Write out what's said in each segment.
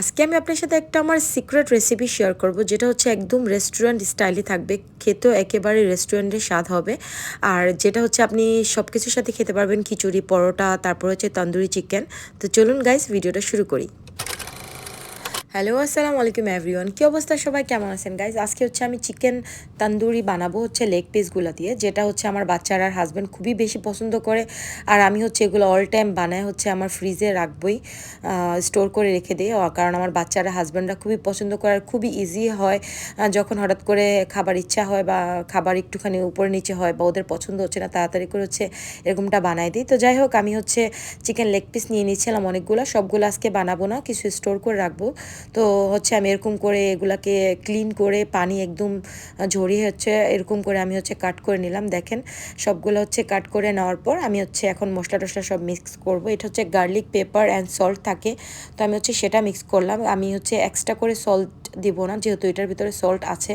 আজকে আমি আপনার সাথে একটা আমার সিক্রেট রেসিপি শেয়ার করব, যেটা হচ্ছে একদম রেস্টুরেন্ট স্টাইলে থাকবে, খেতেও একেবারে রেস্টুরেন্টের স্বাদ হবে। আর যেটা হচ্ছে আপনি সব কিছুর সাথে খেতে পারবেন, খিচুড়ি, পরোটা, তারপর হচ্ছে তন্দুরি চিকেন তো চলুন গাইস ভিডিওটা শুরু করি। হ্যালো, আসসালামু আলাইকুম এভরিওয়ান কী অবস্থা সবাই? কেমন আছেন? গাইজ আজকে হচ্ছে আমি চিকেন তান্দুরি বানাবো হচ্ছে লেগ পিসগুলো দিয়ে, যেটা হচ্ছে আমার বাচ্চারা আর হাজব্যান্ড খুবই বেশি পছন্দ করে। আর আমি হচ্ছে এগুলো অল টাইম বানায় হচ্ছে আমার ফ্রিজে রাখবই স্টোর করে রেখে দিই কারণ আমার বাচ্চারা হাজব্যান্ডরা খুবই পছন্দ করে আর খুবই ইজি হয়। যখন হঠাৎ করে খাবার ইচ্ছা হয় বা খাবার একটুখানি উপরে নিচে হয় বা ওদের পছন্দ হচ্ছে না, তাড়াতাড়ি করে হচ্ছে এরকমটা বানাই দিই। তো যাই হোক, আমি হচ্ছে চিকেন লেগ পিস নিয়ে নিচ্ছিলাম অনেকগুলো, সবগুলো আজকে বানাবো না, কিছু স্টোর করে রাখব। তো হচ্ছে আমি এরকম করে এগুলাকে ক্লিন করে পানি একদম ঝরিয়ে হচ্ছে এরকম করে আমি হচ্ছে কাট করে নিলাম। দেখেন, সবগুলো হচ্ছে কাট করে নেওয়ার পর আমি হচ্ছে এখন মশলা টশলা সব মিক্স করব। এটা হচ্ছে গার্লিক পেপার অ্যান্ড সল্ট থাকে। তো আমি হচ্ছে সেটা মিক্স করলাম। আমি হচ্ছে এক্সট্রা করে সল্ট দিব না, যেহেতু এটার ভিতরে সল্ট আছে।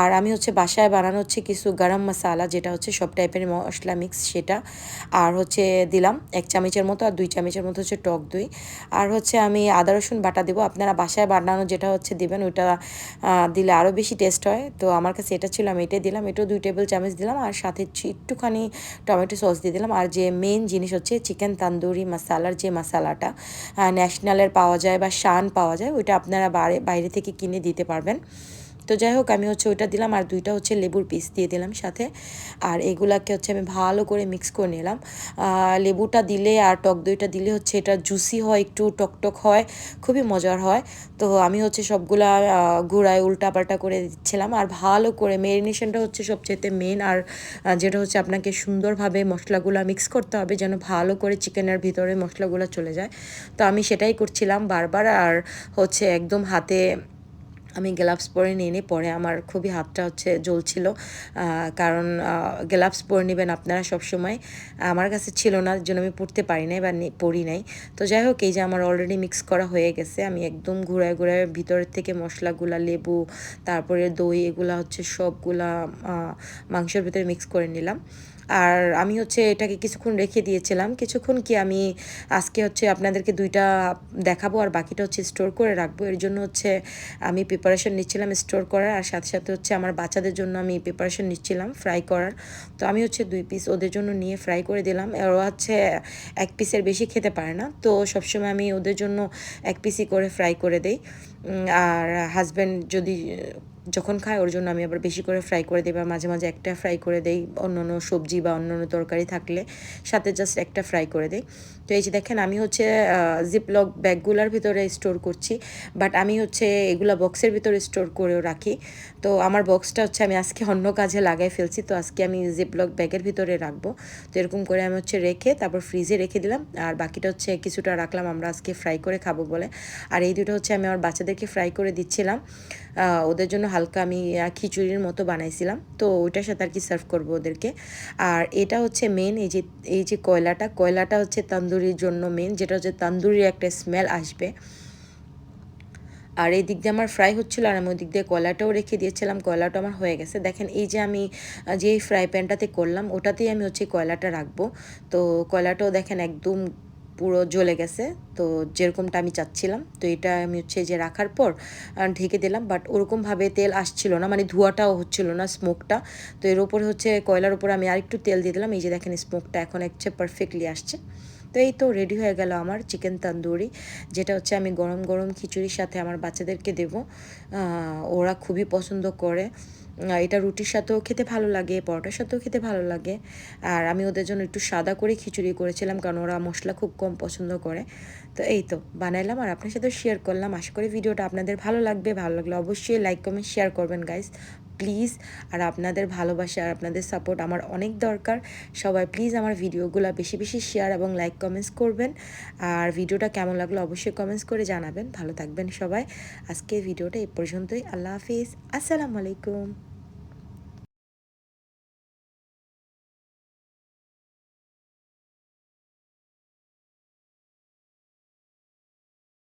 আর আমি হচ্ছে বাসায় বানানো হচ্ছে কিছু গরম মশালা যেটা হচ্ছে সব টাইপের মশলা মিক্স সেটা। আর হচ্ছে দিলাম এক চামচের মতো আর দুই চামচের মতো হচ্ছে টক দই। আর হচ্ছে আমি আদা রসুন বাটা দেবো। আপনারা বাসায় বানানো যেটা হচ্ছে দেবেন, ওইটা দিলে আরও বেশি টেস্ট হয়। তো আমার কাছে এটা ছিল, আমি এটাই দিলাম, এটাও দুই টেবিল চামচ দিলাম, আর সাথে একটুখানি টমেটো সস দিয়ে দিলাম। আর যে মেন জিনিস হচ্ছে চিকেন তান্দুরি মশালার যে মশালাটা ন্যাশনালের পাওয়া যায় বা শান পাওয়া যায়, ওইটা আপনারা বাইরে থেকে কিনে দিতে পারবেন। তো যাই হোক, আমি হচ্ছে ওইটা দিলাম আর দুইটা হচ্ছে লেবুর পিস দিয়ে দিলাম সাথে। আর এগুলাকে হচ্ছে আমি ভালো করে মিক্স করে নিলাম। লেবুটা দিলে আর টক দইটা দিলে হচ্ছে এটা জুসি হয়, একটু টকটক হয়, খুবই মজার হয়। তো আমি হচ্ছে সবগুলা ঘুরায় উল্টাপাল্টা করে দিচ্ছিলাম। আর ভালো করে মেরিনেশনটা হচ্ছে সবচেয়ে মেন আর যেটা হচ্ছে আপনাকে সুন্দরভাবে মশলাগুলো মিক্স করতে হবে যেন ভালো করে চিকেনের ভিতরে মশলাগুলো চলে যায়। তো আমি সেটাই করছিলাম বারবার আর হচ্ছে একদম হাতে আমি গ্লাভস পরে নিয়ে পরে আমার খুবই হাতটা হচ্ছে জ্বলছিল। কারণ গ্লাভস পরে নেবেন আপনারা সবসময়। আমার কাছে ছিল না জন্য আমি পড়তে পারি নাই বা পড়ি নাই। তো যাই হোক, এই যে আমার অলরেডি মিক্স করা হয়ে গেছে। আমি একদম ঘুরায় ঘুরায় ভিতরের থেকে মশলাগুলা, লেবু, তারপরে দই, এগুলা হচ্ছে সবগুলা মাংসের ভিতরে মিক্স করে নিলাম। আর আমি হচ্ছে এটাকে কিছুক্ষণ রেখে দিয়েছিলাম। কিছুক্ষণ কি আমি আজকে হচ্ছে আপনাদেরকে দুইটা দেখাবো আর বাকিটা হচ্ছে স্টোর করে রাখব। এর জন্য হচ্ছে আমি প্রিপারেশন নিচ্ছিলাম স্টোর করার আর সাথে সাথে হচ্ছে আমার বাচ্চাদের জন্য আমি প্রিপারেশন নিচ্ছিলাম ফ্রাই করার। তো আমি হচ্ছে দুই পিস ওদের জন্য নিয়ে ফ্রাই করে দিলাম। ওরা হচ্ছে এক পিসের বেশি খেতে পারে না। তো সবসময় আমি ওদের জন্য এক পিসই করে ফ্রাই করে দেই। আর হাজব্যান্ড যদি যখন খায় ওর জন্য আমি আবার বেশি করে ফ্রাই করে দিই বা মাঝে মাঝে একটা ফ্রাই করে দেই, অন্য অন্য সবজি বা অন্য অন্য তরকারি থাকলে সাথে জাস্ট একটা ফ্রাই করে দিই। তো এই যে দেখেন, আমি হচ্ছে জিপলক ব্যাগগুলোর ভিতরে স্টোর করছি বাট আমি হচ্ছে এগুলো বক্সের ভিতরে স্টোর করেও রাখি। তো আমার বক্সটা হচ্ছে আমি আজকে অন্য কাজে লাগাই ফেলছি, তো আজকে আমি জিপলক ব্যাগের ভিতরে রাখব। তো এরকম করে আমি হচ্ছে রেখে, তারপর ফ্রিজে রেখে দিলাম, আর বাকিটা হচ্ছে কিছুটা রাখলাম, আমরা আজকে ফ্রাই করে খাব বলে। আর এই দুটো হচ্ছে আমি আমার বাচ্চাদেরকে ফ্রাই করে দিচ্ছিলাম। ওদের জন্য হালকা আমি খিচুড়ির মতো বানাইছিলাম। তো ওইটার সাথে আর কি সার্ভ করব ওদেরকে। আর এটা হচ্ছে মেন এই যে এই যে কয়লাটা কয়লাটা হচ্ছে তান্দুরির জন্য মেন যেটা হচ্ছে তান্দুরির একটা স্মেল আসবে। আর এই দিক দিয়ে আমার ফ্রাই হচ্ছিল আর আমি ওই দিক দিয়ে কয়লাটাও রেখে দিয়েছিলাম, কয়লাটা আমার হয়ে গেছে। দেখেন, এই যে আমি যে ফ্রাই প্যানটাতে করলাম, ওটাতেই আমি হচ্ছে কয়লাটা রাখব। তো কয়লাটাও দেখেন একদম পুরো জ্বলে গেছে। তো যেরকমটা আমি চাচ্ছিলাম, তো এটা আমি হচ্ছে যে রাখার পর ঢেকে দিলাম। বাট ওরকমভাবে তেল আসছিল না মানে ধোঁয়াটাও হচ্ছিল না স্মোকটা তো এর উপরে হচ্ছে কয়লার উপরে আমি আরেকটু তেল দিয়ে দিলাম। এই যে দেখেন স্মোকটা এখন হচ্ছে পারফেক্টলি আসছে। তো এই তো রেডি হয়ে গেল আমার চিকেন তান্দুরি যেটা হচ্ছে আমি গরম গরম খিচুড়ির সাথে আমার বাচ্চাদেরকে দেব। ওরা খুবই পছন্দ করে। এটা রুটির সাথেও খেতে ভালো লাগে, পরোটার সাথেও খেতে ভালো লাগে। আর আমি ওদের জন্য একটু সাদা করে খিচুড়ি করেছিলাম, কারণ ওরা মশলা খুব কম পছন্দ করে। তো এই তো, বানাইলাম আর আপনার সাথেও শেয়ার করলাম। আশা করি ভিডিওটা আপনাদের ভালো লাগবে। ভালো লাগলে অবশ্যই লাইক কমেন্ট শেয়ার করবেন গাইস প্লিজ আর আপনাদের ভালোবাসা আর আপনাদের সাপোর্ট আমার অনেক দরকার। সবাই প্লিজ আমার ভিডিওগুলো বেশি বেশি শেয়ার এবং লাইক কমেন্টস করবেন। আর ভিডিওটা কেমন লাগল অবশ্যই কমেন্টস করে জানাবেন। ভালো থাকবেন সবাই। আজকে ভিডিওটা এই পর্যন্তই। আল্লাহ হাফিজ। আসসালামু আলাইকুম।